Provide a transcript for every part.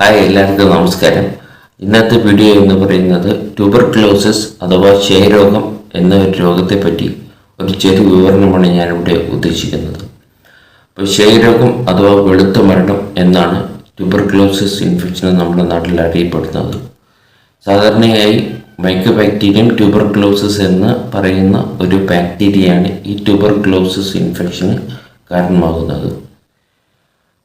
Hi എല്ലാവർക്കും നമസ്കാരം. ഇന്നത്തെ വീഡിയോ എന്ന് പറയുന്നത് ട്യൂബർക്ലോസിസ് അഥവാ ക്ഷയരോഗം എന്ന ഒരു രോഗത്തെ പറ്റി ഒരു ചെറു വിവരണമാണ് ഞാനിവിടെ ഉദ്ദേശിക്കുന്നത്. അപ്പോൾ ക്ഷയരോഗം അഥവാ വെളുത്ത മരണം എന്നാണ് ട്യൂബർക്ലോസിസ് ഇൻഫെക്ഷൻ നമ്മുടെ നാട്ടിൽ അറിയപ്പെടുന്നത്. സാധാരണയായി മൈക്രോബാക്ടീരിയം ട്യൂബർക്ലോസിസ് എന്ന് പറയുന്ന ഒരു ബാക്ടീരിയയാണ് ഈ ട്യൂബർക്ലോസിസ് ഇൻഫെക്ഷന് കാരണമാകുന്നത്.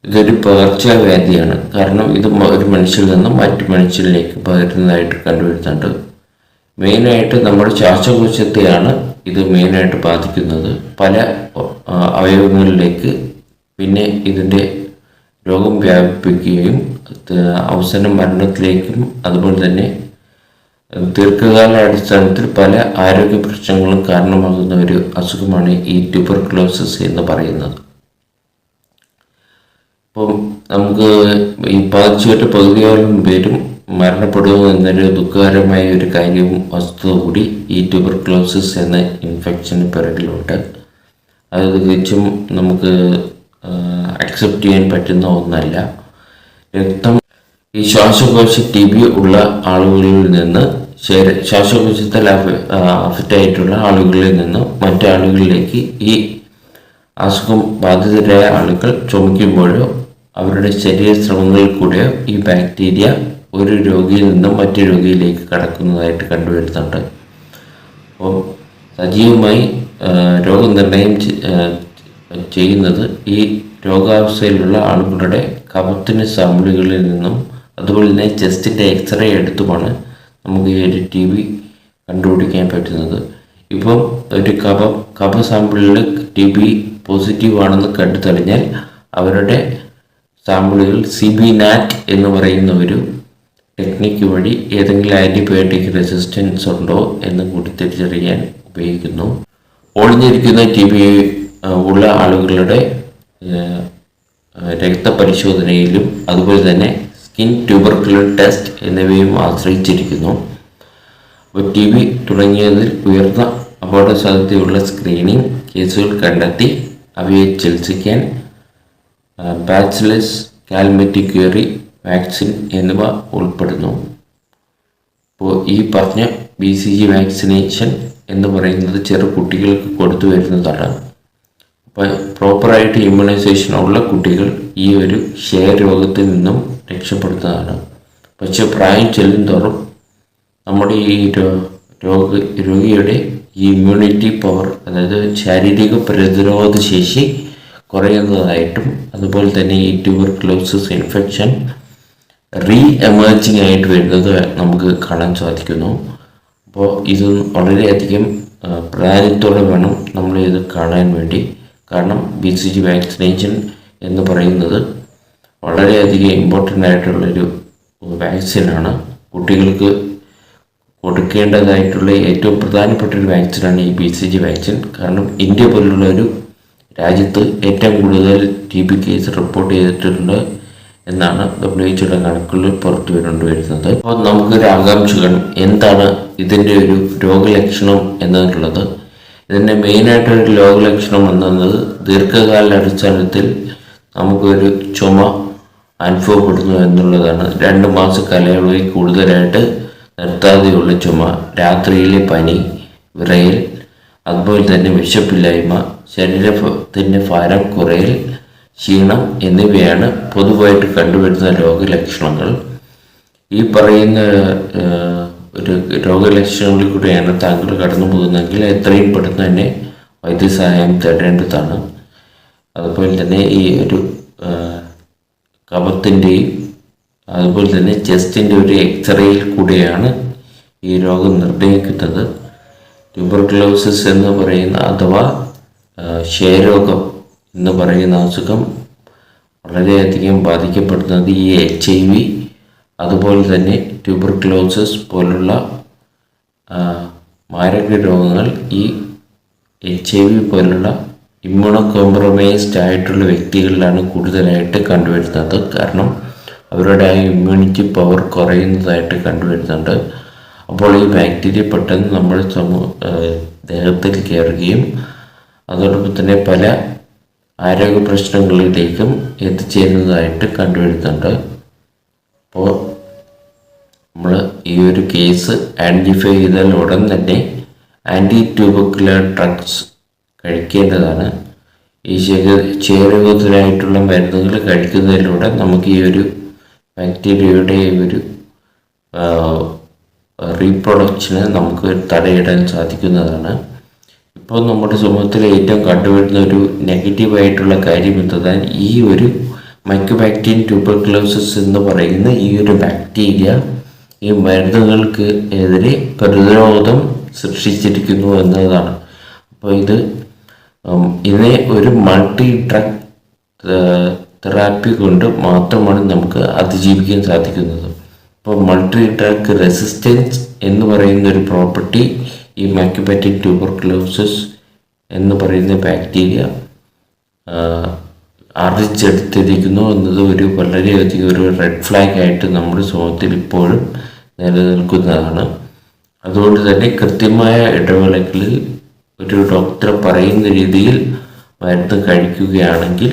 ഇതൊരു പകർച്ചവ്യാധിയാണ്. കാരണം ഇത് ഒരു മനുഷ്യരിൽ നിന്നും മറ്റു മനുഷ്യരിലേക്ക് പകരുന്നതായിട്ട് കണ്ടുവരുന്നുണ്ട്. മെയിനായിട്ട് നമ്മുടെ ശ്വാസകോശത്തെയാണ് ഇത് മെയിനായിട്ട് ബാധിക്കുന്നത്. പല അവയവങ്ങളിലേക്ക് പിന്നെ ഇതിന്റെ രോഗം വ്യാപിപ്പിക്കുകയും അവസാനം മരണത്തിലേക്കും അതുപോലെ തന്നെ ദീർഘകാല അടിസ്ഥാനത്തിൽ പല ആരോഗ്യ പ്രശ്നങ്ങളും കാരണമാകുന്ന ഒരു അസുഖമാണ് ഈ ട്യൂബർക്ലോസിസ് എന്ന് പറയുന്നത്. അപ്പം നമുക്ക് ഈ ബാധിച്ചുപറ്റ പകുതിയോളം പേരും മരണപ്പെടുന്നു എന്നൊരു ദുഃഖകരമായ ഒരു കാര്യവും വസ്തു കൂടി ഈ ട്യൂബർക്ലോസിസ് എന്ന ഇൻഫെക്ഷന് പിറകിലുണ്ട്. അത് തികച്ചും നമുക്ക് അക്സെപ്റ്റ് ചെയ്യാൻ പറ്റുന്ന ഒന്നല്ല. രക്തം ഈ ശ്വാസകോശ ടി ബി ഉള്ള ആളുകളിൽ നിന്ന് ശ്വാസകോശത്തിൽ അഫക്റ്റ് ആയിട്ടുള്ള ആളുകളിൽ നിന്ന് മറ്റാളുകളിലേക്ക് ഈ അസുഖം ബാധിതരായ ആളുകൾ ചുമയ്ക്കുമ്പോഴോ അവരുടെ ശരീരസ്രവങ്ങളിൽ കൂടെ ഈ ബാക്ടീരിയ ഒരു രോഗിയിൽ നിന്നും മറ്റു രോഗിയിലേക്ക് കടക്കുന്നതായിട്ട് കണ്ടുവരുന്നുണ്ട്. അപ്പോൾ സജീവമായി രോഗനിർണയം ചെയ്യുന്നത് ഈ രോഗാവസ്ഥയിലുള്ള ആളുകളുടെ കഫത്തിന് സാമ്പിളുകളിൽ നിന്നും അതുപോലെ തന്നെ ചെസ്റ്റിന്റെ എക്സ്റേ എടുത്തുമാണ് നമുക്ക് ഈ ഒരു ടി ബി കണ്ടുപിടിക്കാൻ പറ്റുന്നത്. ഇപ്പം ഒരു കഫ കഫ സാമ്പിളിൽ ടി ബി പോസിറ്റീവ് ആണെന്ന് കണ്ടു തെളിഞ്ഞാൽ അവരുടെ സാമ്പിളുകൾ സി ബി നാറ്റ് എന്ന് പറയുന്ന ഒരു ടെക്നിക്ക് വഴി ഏതെങ്കിലും ആന്റിബയോട്ടിക് റെസിസ്റ്റൻസ് ഉണ്ടോ എന്ന് കൂടി തിരിച്ചറിയാൻ ഉപയോഗിക്കുന്നു. ഒളിഞ്ഞിരിക്കുന്ന ടി ബി ഉള്ള ആളുകളുടെ രക്തപരിശോധനയിലും അതുപോലെ തന്നെ സ്കിൻ ട്യൂബർക്കുലർ ടെസ്റ്റ് എന്നിവയും ആശ്രയിച്ചിരിക്കുന്നു. അപ്പോൾ ടി ബി തുടങ്ങിയതിൽ ഉയർന്ന അപകട സാധ്യതയുള്ള സ്ക്രീനിംഗ് കേസുകൾ കണ്ടെത്തി അവയെ ചികിത്സിക്കാൻ ബാച്ചിലസ് കാൽമെറ്റിക്യൂറി വാക്സിൻ എന്നിവ ഉൾപ്പെടുന്നു. അപ്പോൾ ഈ പറഞ്ഞ ബി സി ജി വാക്സിനേഷൻ എന്ന് പറയുന്നത് ചെറു കുട്ടികൾക്ക് കൊടുത്തു വരുന്നതാണ്. അപ്പോൾ പ്രോപ്പറായിട്ട് ഇമ്മ്യൂണൈസേഷൻ ഉള്ള കുട്ടികൾ ഈ ഒരു ക്ഷയ രോഗത്തിൽ നിന്നും രക്ഷപ്പെടുന്നതാണ്. പക്ഷെ പ്രായം ചെല്ലും തോറും നമ്മുടെ ഈ രോഗ രോഗിയുടെ ഈ ഇമ്മ്യൂണിറ്റി പവർ അതായത് ശാരീരിക പ്രതിരോധ ശേഷി കുറയുന്നതായിട്ടും അതുപോലെ തന്നെ ഈ ട്യൂബർക്ലോസിസ് ഇൻഫെക്ഷൻ റീ എമേർജിങ് ആയിട്ട് വരുന്നത് നമുക്ക് കാണാൻ സാധിക്കുന്നു. അപ്പോൾ ഇത് വളരെയധികം പ്രാധാന്യത്തോടെ വേണം നമ്മൾ ഇത് കാണാൻ വേണ്ടി. കാരണം ബി സി ജി വാക്സിനേഷൻ എന്ന് പറയുന്നത് വളരെയധികം ഇമ്പോർട്ടന്റ് ആയിട്ടുള്ളൊരു വാക്സിനാണ് കുട്ടികൾക്ക് കൊടുക്കേണ്ടതായിട്ടുള്ള ഏറ്റവും പ്രധാനപ്പെട്ട ഒരു വാക്സിനാണ് ഈ ബി സി ജി വാക്സിൻ കാരണം ഇന്ത്യ പോലുള്ള ഒരു രാജ്യത്ത് ഏറ്റവും കൂടുതൽ ടി ബി കേസ് റിപ്പോർട്ട് ചെയ്തിട്ടുണ്ട് എന്നാണ് ഡബ്ല്യു എച്ച്ഒയുടെ കണക്കുകളിൽ പുറത്തു വരുന്നുണ്ട് വരുന്നത്. അപ്പോൾ നമുക്കൊരു ആകാംക്ഷകൾ എന്താണ് ഇതിന്റെ ഒരു രോഗലക്ഷണം എന്നുള്ളത് ഇതിന്റെ മെയിനായിട്ടൊരു രോഗലക്ഷണം എന്നത് ദീർഘകാല അടിസ്ഥാനത്തിൽ നമുക്കൊരു ചുമ അനുഭവപ്പെടുന്നു എന്നുള്ളതാണ്. രണ്ട് മാസ കാലയളവിൽ കൂടുതലായിട്ട് നിർത്താതെയുള്ള ചുമ രാത്രിയിലെ പനി വിറയൽ അതുപോലെ തന്നെ വിശപ്പില്ലായ്മ ശരീരത്തിന്റെ ഭാരം കുറയൽ ക്ഷീണം എന്നിവയാണ് പൊതുവായിട്ട് കണ്ടുവരുന്ന രോഗലക്ഷണങ്ങൾ. ഈ പറയുന്ന ഒരു രോഗലക്ഷണങ്ങളിൽ കൂടെയാണ് താങ്കൾ കടന്നു പോകുന്നതെങ്കിൽ എത്രയും പെട്ടെന്ന് തന്നെ വൈദ്യസഹായം തേടേണ്ടതാണ്. അതുപോലെ തന്നെ ഈ ഒരു കപത്തിന്റെയും അതുപോലെ തന്നെ ചെസ്റ്റിന്റെ ഒരു എക്സ്റേയിൽ കൂടെയാണ് ഈ രോഗം നിർണയിക്കുന്നത് ട്യൂബർക്ലോസിസ് എന്ന് പറയുന്ന അഥവാ ക്ഷയരോഗം എന്ന് പറയുന്ന അസുഖം വളരെയധികം ബാധിക്കപ്പെടുന്നത് ഈ എച്ച് ഐ വി അതുപോലെ തന്നെ ട്യൂബർക്ലോസിസ് പോലുള്ള മാരക രോഗങ്ങൾ ഈ എച്ച് ഐ വി പോലുള്ള ഇമ്മ്യൂണോ കോംപ്രമൈസ്ഡ് ആയിട്ടുള്ള വ്യക്തികളിലാണ് കൂടുതലായിട്ട് കണ്ടുവരുന്നത്. കാരണം അവരുടെ ആ ഇമ്മ്യൂണിറ്റി പവർ കുറയുന്നതായിട്ട് കണ്ടുവരുന്നുണ്ട്. അപ്പോൾ ഈ ബാക്ടീരിയ പെട്ടെന്ന് നമ്മുടെ സമൂഹ ദേഹത്തിൽ കയറുകയും അതോടൊപ്പം തന്നെ പല ആരോഗ്യ പ്രശ്നങ്ങളിലേക്കും എത്തിച്ചേരുന്നതായിട്ട് കണ്ടുവരുന്നുണ്ട്. അപ്പോൾ നമ്മൾ ഈ ഒരു കേസ് ഐഡന്റിഫൈ ചെയ്താൽ ഉടൻ തന്നെ ആന്റി ട്യൂബക്കുലർ ഡ്രഗ്സ് കഴിക്കേണ്ടതാണ്. ഈ ശരീര ചേരകത്തിനായിട്ടുള്ള മരുന്നുകൾ കഴിക്കുന്നതിലൂടെ നമുക്ക് ഈ ഒരു ബാക്ടീരിയയുടെ ഒരു റീപ്രൊഡക്ഷന് നമുക്ക് തടയിടാൻ സാധിക്കുന്നതാണ്. ഇപ്പോൾ നമ്മുടെ സമൂഹത്തിൽ ഏറ്റവും കണ്ടുവരുന്ന ഒരു നെഗറ്റീവായിട്ടുള്ള കാര്യം എന്തെന്നാൽ ഈ ഒരു മൈക്രോബാക്ടീരിയൻ ട്യൂബർക്ലോസിസ് എന്ന് പറയുന്ന ഈ ഒരു ബാക്ടീരിയ ഈ മരുന്നുകൾക്ക് എതിരെ പ്രതിരോധം സൃഷ്ടിച്ചിരിക്കുന്നു എന്നതാണ്. അപ്പോൾ ഇത് ഇതിനെ ഒരു മൾട്ടി ഡ്രഗ് തെറാപ്പി കൊണ്ട് മാത്രമാണ് നമുക്ക് അതിജീവിക്കാൻ സാധിക്കുന്നത്. അപ്പോൾ മൾട്ടി ഡ്രഗ് റെസിസ്റ്റൻസ് എന്ന് പറയുന്ന ഒരു പ്രോപ്പർട്ടി ഈ മാക്യുബാറ്റിക് ട്യൂബർക്ലോസിസ് എന്ന് പറയുന്ന ബാക്ടീരിയ ആർജിച്ചെടുത്തിരിക്കുന്നു എന്നത് ഒരു വളരെയധികം ഒരു റെഡ് ഫ്ലാഗ് ആയിട്ട് നമ്മുടെ സമൂഹത്തിൽ ഇപ്പോഴും നിലനിൽക്കുന്നതാണ്. അതുകൊണ്ട് തന്നെ കൃത്യമായ ഇടവേളകളിൽ ഒരു ഡോക്ടർ പറയുന്ന രീതിയിൽ മരുന്ന് കഴിക്കുകയാണെങ്കിൽ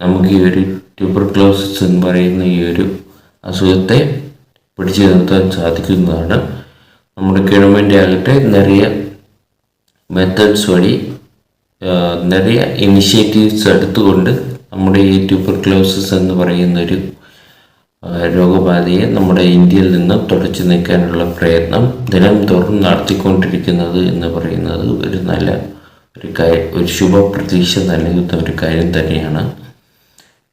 നമുക്ക് ഈ ഒരു ട്യൂബർക്ലോസിസ് എന്ന് പറയുന്ന ഈ ഒരു അസുഖത്തെ പിടിച്ചു നിർത്താൻ സാധിക്കുന്നതാണ്. നമ്മുടെ ഗവൺമെന്റ് ആകട്ടെ നിറയെ മെത്തേഡ്സ് വഴി നിറയെ ഇനിഷ്യേറ്റീവ്സ് എടുത്തുകൊണ്ട് നമ്മുടെ ഈ ട്യൂബർക്ലോസിസ് എന്ന് പറയുന്നൊരു രോഗബാധയെ നമ്മുടെ ഇന്ത്യയിൽ നിന്ന് തുടച്ചു നീക്കാനുള്ള പ്രയത്നം ദിനം തോറും നടത്തിക്കൊണ്ടിരിക്കുന്നത് എന്ന് പറയുന്നത് ഒരു നല്ല ഒരു കാര്യം ഒരു ശുഭപ്രതീക്ഷ നൽകുന്ന ഒരു കാര്യം തന്നെയാണ്.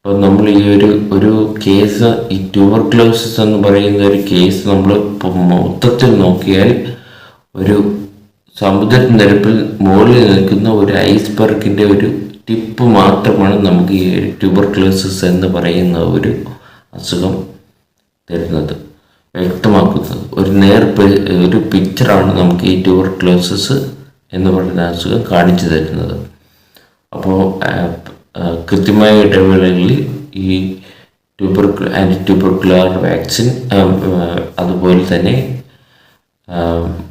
അപ്പോൾ നമ്മൾ ഈ ഒരു ഒരു കേസ് ഈ ട്യൂബർക്ലോസിസ് എന്ന് പറയുന്ന ഒരു കേസ് നമ്മൾ മൊത്തത്തിൽ നോക്കിയാൽ ഒരു സമുദ്രനിരപ്പിൽ മുകളിൽ നിൽക്കുന്ന ഒരു ഐസ്ബർഗിന്റെ ഒരു ടിപ്പ് മാത്രമാണ് നമുക്ക് ഈ ട്യൂബർക്ലോസിസ് എന്ന് പറയുന്ന ഒരു അസുഖം തരുന്നത് വ്യക്തമാക്കുന്നത്. ഒരു നേർ ഒരു പിക്ചറാണ് നമുക്ക് ഈ ട്യൂബർക്ലോസിസ് എന്ന് പറയുന്ന അസുഖം കാണിച്ചു തരുന്നത്. അപ്പോൾ കൃത്യമായ ഇടവേളകളിൽ ഈ ട്യൂബർ ആന്റി ട്യൂബർക്കുലർ വാക്സിൻ അതുപോലെ തന്നെ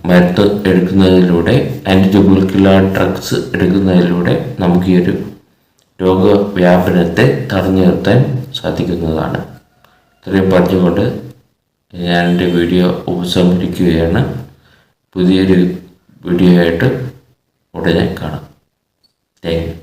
മരുന്ന് എടുക്കുന്നതിലൂടെ ആന്റി ട്യൂബർക്കുലർ ഡ്രഗ്സ് എടുക്കുന്നതിലൂടെ നമുക്ക് ഈ ഒരു രോഗവ്യാപനത്തെ തടഞ്ഞു നിർത്താൻ സാധിക്കുന്നതാണ്. ഇത്രയും പറഞ്ഞുകൊണ്ട് ഞാൻ എന്റെ വീഡിയോ ഉപസംഹരിക്കുകയാണ് പുതിയൊരു വീഡിയോ ആയിട്ട് ഉടനെ കാണാം. Thank you.